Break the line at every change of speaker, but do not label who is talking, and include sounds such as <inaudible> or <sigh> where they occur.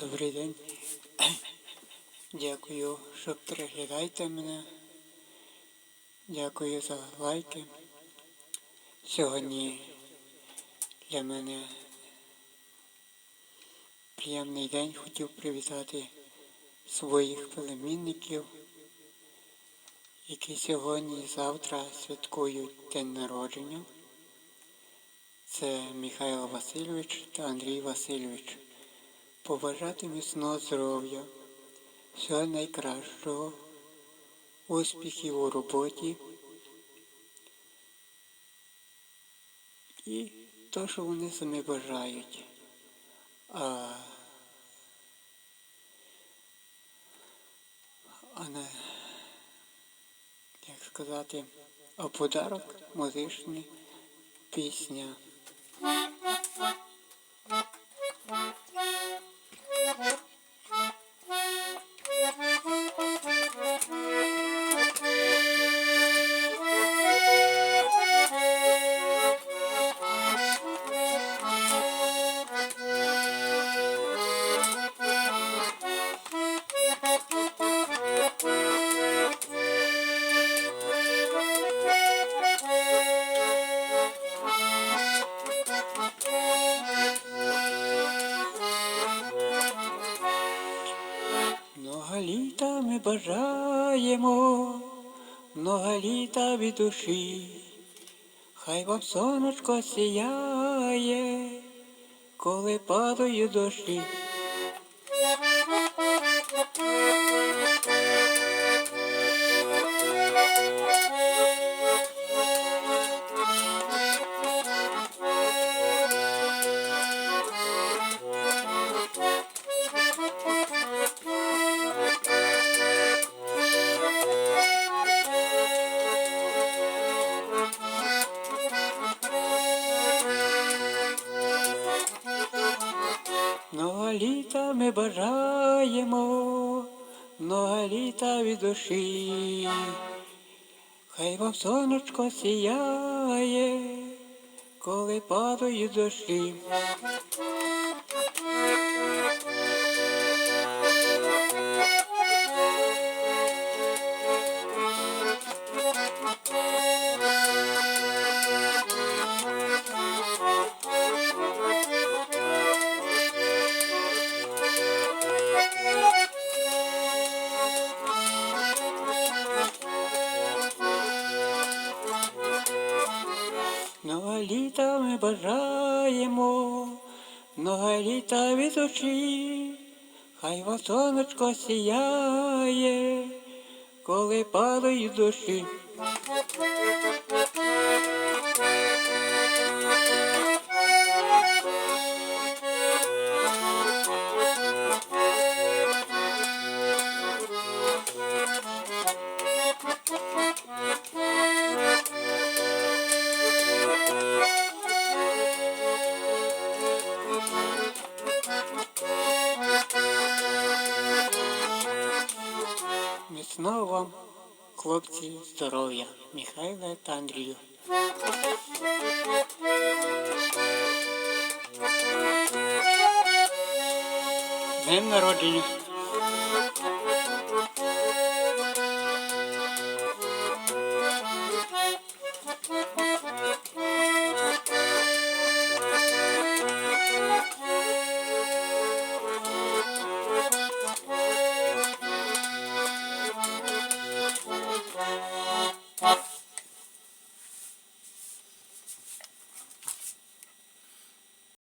Добрий день. <clears throat> Дякую, що переглядаєте мене. Дякую за лайки. Сьогодні для мене приємний день. Хотів привітати своїх племінників, які сьогодні і завтра святкують день народження. Це Михайло Васильович та Андрій Васильович. Побажати міцного здоров'я, всього найкращого, успіхів у роботі і то, що вони самі бажають. А, а не, як сказати, а подарок музичний пісня. Ми бажаємо, много літа від душі, хай вам сонечко сіяє, коли падають дощі. Літа ми бажаємо, много літа від душі, хай вам сонечко сіяє, коли падають дощі. Літа ми бажаємо, много літа від очі, хай вас сонечко сіяє, коли падають дощі. Міцного вам, хлопці, здоров'я, Михайла та Андрію. День народження!